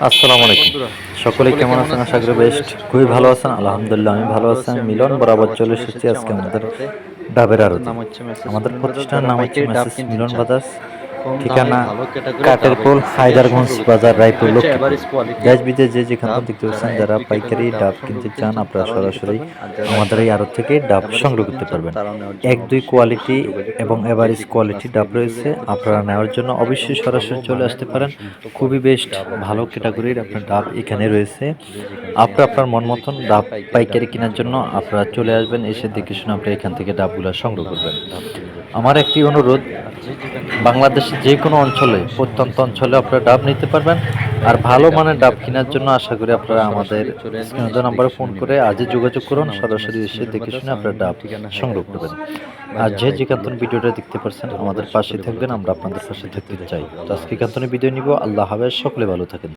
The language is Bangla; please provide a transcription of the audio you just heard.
আসসালামু আলাইকুম। সকলে কেমন আছেন? আশা করি বেস্ট খুবই ভালো আছেন। আলহামদুলিল্লাহ আমি ভালো আছি। মিলন বরাবর চলে এসেছি আজকে আমাদের ডাবের আরতি। আমাদের প্রতিষ্ঠানের নাম হচ্ছে মিলন বাজার ঠিকানা কাটের পোল হায়দারগঞ্জ বাজার রায়পুর দেশ বিদেশ যে যেখান দেখতে পাচ্ছেন যারা পাইকারি ডাব কিনতে চান আপনারা সরাসরি আমাদের এই আড়ত থেকে ডাব সংগ্রহ করতে পারবেন। এক দুই কোয়ালিটি এবং এভারেজ কোয়ালিটি ডাব রয়েছে আপনারা নেওয়ার জন্য অবশ্যই সরাসরি চলে আসতে পারেন। খুবই বেস্ট ভালো ক্যাটাগরির আপনার ডাব এখানে রয়েছে। আপনার আপনার মন মতন ডাব পাইকারি কেনার জন্য আপনারা চলে আসবেন এসে দেখে শুনে আপনারা এখান থেকে ডাবগুলো সংগ্রহ করবেন আমার একটি অনুরোধ বাংলাদেশের যে কোনো অঞ্চলে, প্রত্যন্ত অঞ্চলে আপনারা ডাব নিতে পারবেন। আর ভালো মানের ডাব কেনার জন্য আশা করি আপনারা আমাদের নম্বরে নাম্বারে ফোন করে আজই যোগাযোগ করুন। সরাসরি এসে দেখে শুনে আপনারা ডাব সংগ্রহ করবেন। আর যে যে কান্তন ভিডিওটা দেখতে পারছেন, আমাদের পাশে থাকবেন। আমরা আপনাদের পাশে থাকতে চাই। তো আজকে কান্তনে ভিডিও নিব। আল্লাহ হাফেজ। সকলে ভালো থাকেন।